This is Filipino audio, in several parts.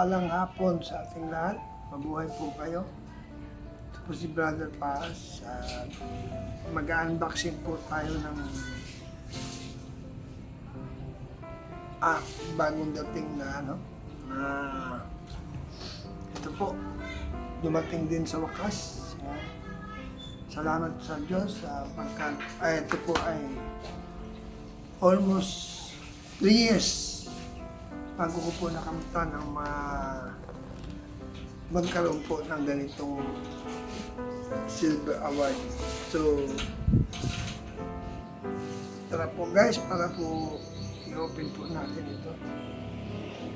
mapagpalang hapon sa ating lahat. Mabuhay po kayo. Ito po si Brother Paz. at mag-unboxing po tayo ng ah, bagong dating na ano, na ito po, dumating din sa wakas. Yan. Salamat sa Diyos sa pagka, ay, ito po ay almost 3 years bago ko po nakamta ng ma magkaroon po ng ganitong silver award. So, tara po guys, para po i-open po natin ito.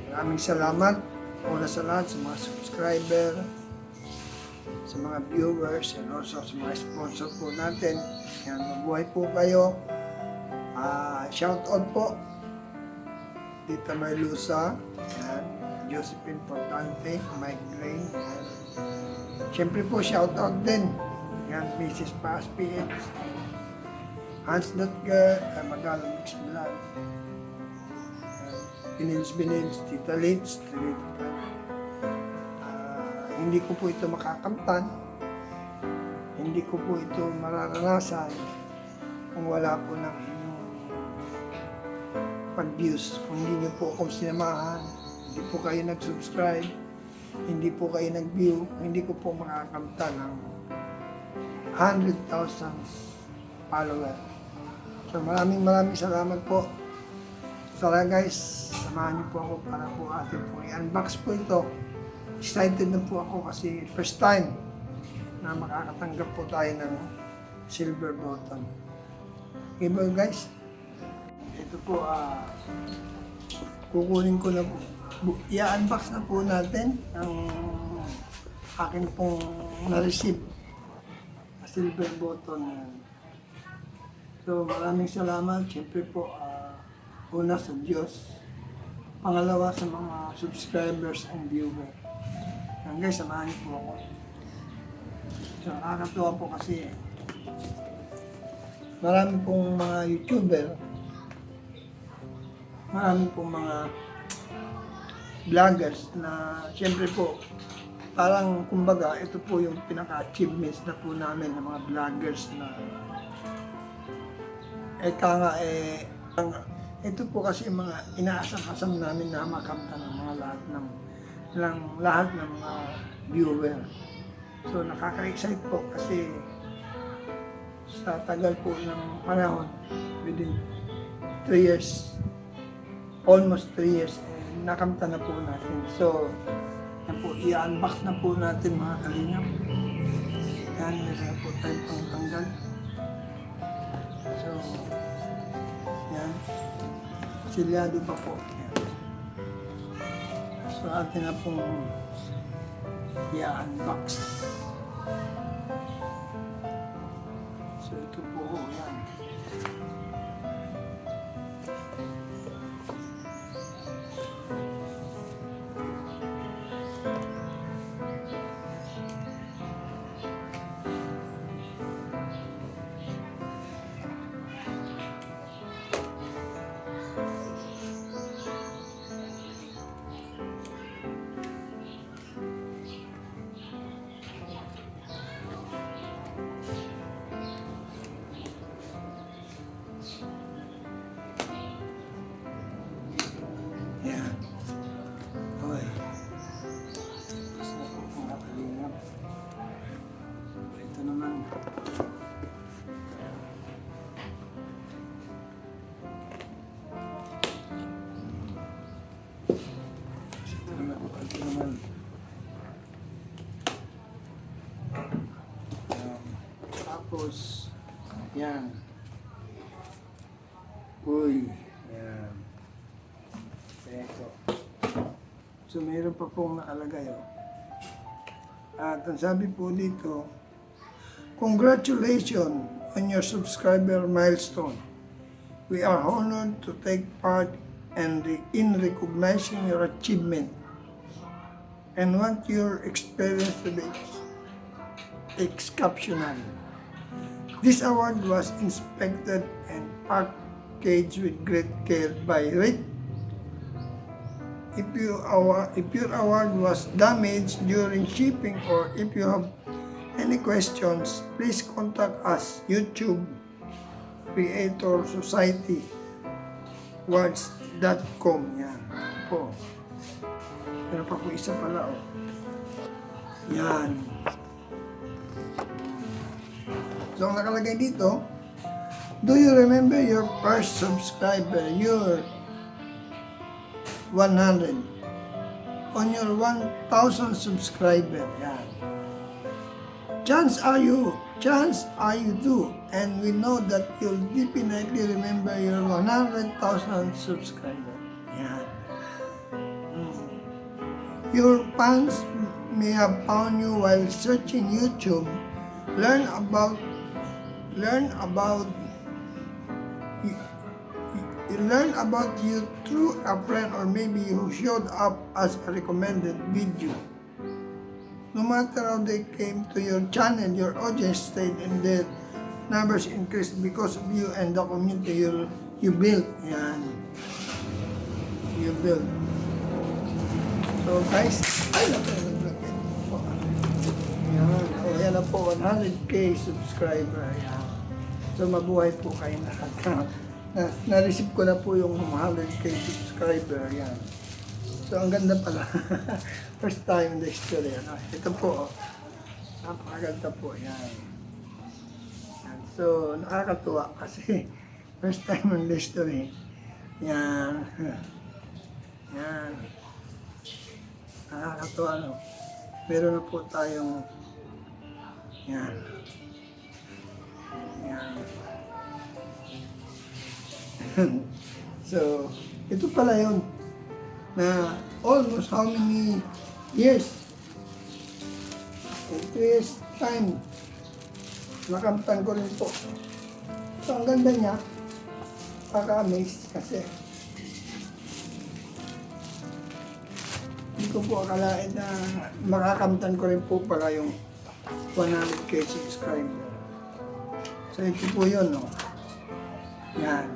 Maraming salamat una sa lahat sa mga subscriber, sa mga viewers, and also sa mga sponsor po natin. Yan, mabuhay po kayo. Ah, shout out po Tita Marlusa, yan, Josephine Portante, Mike Gray, yan. Siyempre po, shout out din. Yan, Mrs. Paz PH, Hans Nutger, uh, Magalang Mix Vlog, Binils, Tita Litz, Tita Fran. Ah, hindi ko po ito makakamtan. Hindi ko po ito mararanasan kung wala po ng pag-views. Kung hindi niyo po akong sinamahan, hindi po kayo nag-subscribe, hindi po kayo nag-view, hindi ko po makakamta ng 100,000 follower. So maraming maraming salamat po. Tara guys, samahan niyo po ako para po atin po i-unbox po ito. Excited na po ako kasi first time na makakatanggap po tayo ng silver button. Okay guys? Ito po, ah, kukunin ko na po. I-unbox na po natin ang akin pong na-receive na silver button yan. So maraming salamat. Siyempre po, ah, una sa Diyos. Pangalawa sa mga subscribers and viewers. Yan guys, samahan niyo po ako. So nakakatuwa po kasi marami pong mga YouTuber, marami pong mga vloggers na siyempre po parang kumbaga ito po yung pinaka-achievements na po namin ng mga vloggers na eka nga eh ito po kasi yung mga inaasam-asam namin na makamta ng mga lahat ng ng lahat ng mga viewer. So nakaka-excite po kasi sa tagal po ng panahon within 3 years almost 3 years eh, nakamta na po natin. So yan po, i-unbox na po natin mga kalingap. Yan, meron na po tayong pangtanggal. So, yan. Silyado pa po. So, atin na pong i-unbox. So, ito po, yan. Yan. Yan. Uy, yan. Ito. So, mayroon pa pong nakalagay. Oh. At ang sabi po dito, Congratulations on your subscriber milestone. We are honored to take part and in recognizing your achievement and want your experience to be ex- exceptional. This award was inspected and packaged with great care by Rick. If you award, if your award was damaged during shipping or if you have any questions, please contact us YouTube Creator Society words.com yan po. Pero pa po isa pala oh. Yan so ang nakalagay dito do you remember your first subscriber your 100 on your 1000 subscriber yan. Chance are you chance are you do and we know that you'll definitely remember your 100,000 subscriber yan. Mm. your fans may have found you while searching YouTube. Learn about learn about you, you learn about you through a friend or maybe you showed up as a recommended video no matter how they came to your channel, your audience stayed and their numbers increased because of you and the community you, you built. Yan. You built. So guys, naglagay po. Yan. Na po, 100k subscriber. Yan. So mabuhay po kayo lahat. na, na-receive ko na po yung 100k subscriber. Yan. So, ang ganda pala. First time in the history. Ano? Ito po, oh. napakaganda po. Yan. Yan. So, nakakatuwa kasi first time in the history. Yan. Yan. Nakakatuwa, no? Meron na po tayong yan. Yan. so, ito pala yun na almost how many years? Two years time. Nakamtan ko rin po. So, ang ganda niya, kaka-amaze kasi hindi ko po akalain na makakamtan ko rin po pala yung 100k subscriber. So, ito po yun, no? Yan.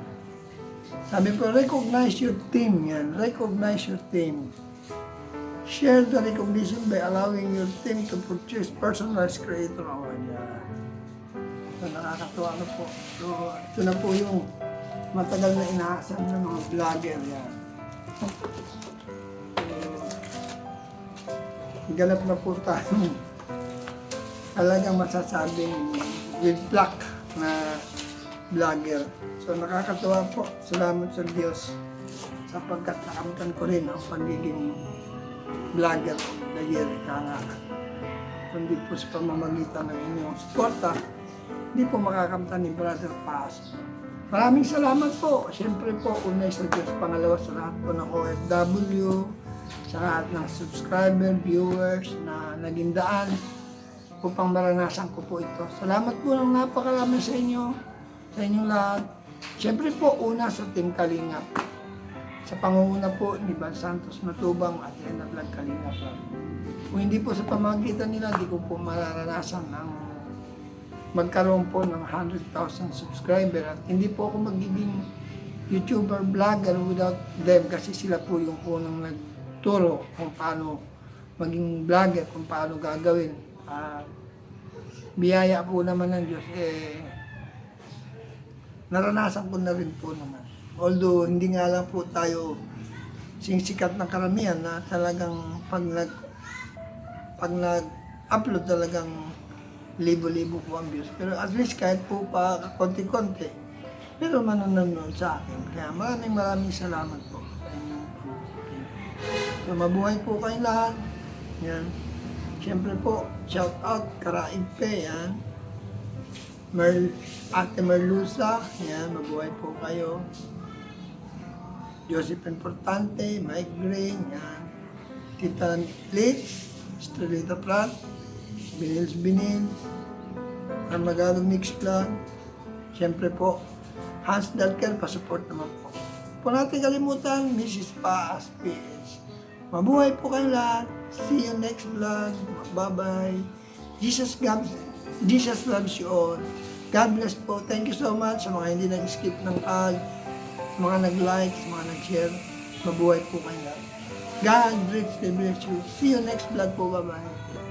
Sabi ko, recognize your team yan. Recognize your team. Share the recognition by allowing your team to purchase personalized creator award. Yan. So, nakakatuwa na po. So, ito na po yung matagal na inaasahan ng mga vlogger. Yan. Ganap na po tayo. Talagang masasabing with luck na vlogger. So nakakatuwa po. Salamat sa Diyos sapagkat nakamtan ko rin ang pagiging vlogger of the year. Kundi po sa pamamagitan ng inyong suporta, hindi po makakamtan ni Brother Paz. Maraming salamat po. Siyempre po, unay sa Diyos, pangalawa sa lahat po ng OFW, sa lahat ng subscriber, viewers na naging daan upang maranasan ko po ito. Salamat po ng napakarami sa inyo, sa inyong lahat. Siyempre po, una sa Team Kalingap. Sa pangunguna po ni Van Santos Matubang at Yana Vlog Kalingap. Kung hindi po sa pamagitan nila, di ko po mararanasan ang magkaroon po ng 100,000 subscriber at hindi po ako magiging YouTuber, vlogger without them kasi sila po yung unang nagturo kung paano maging vlogger, kung paano gagawin. At biyaya po naman ng Diyos, eh, naranasan ko na rin po naman. Although, hindi nga lang po tayo singsikat ng karamihan na talagang pag nag pag nag-upload talagang libo-libo po ang views. Pero at least kahit po pa konti-konti, pero manonood sa akin. Kaya maraming maraming salamat po. So mabuhay po kayong lahat. Yan. Siyempre po, shout out, Karaig Pe, yan. Mer Ate Merlusa, yan, mabuhay po kayo. Joseph Importante, Mike Green, yan. Tita Litz, Estrelita Prat, Binils Binils, Armagado Mix Vlog, siyempre po, Hans Dalker, pasupport naman po. Po natin kalimutan, Mrs. Paas PH. Mabuhay po kayo lahat. See you next vlog. Bye-bye. Jesus loves, Jesus loves you all. God bless po. Thank you so much sa mga hindi nag-skip ng sa mga nag-like, mga nag-share. Mabuhay po kayo. God richly bless you. See you next vlog po. Bye-bye.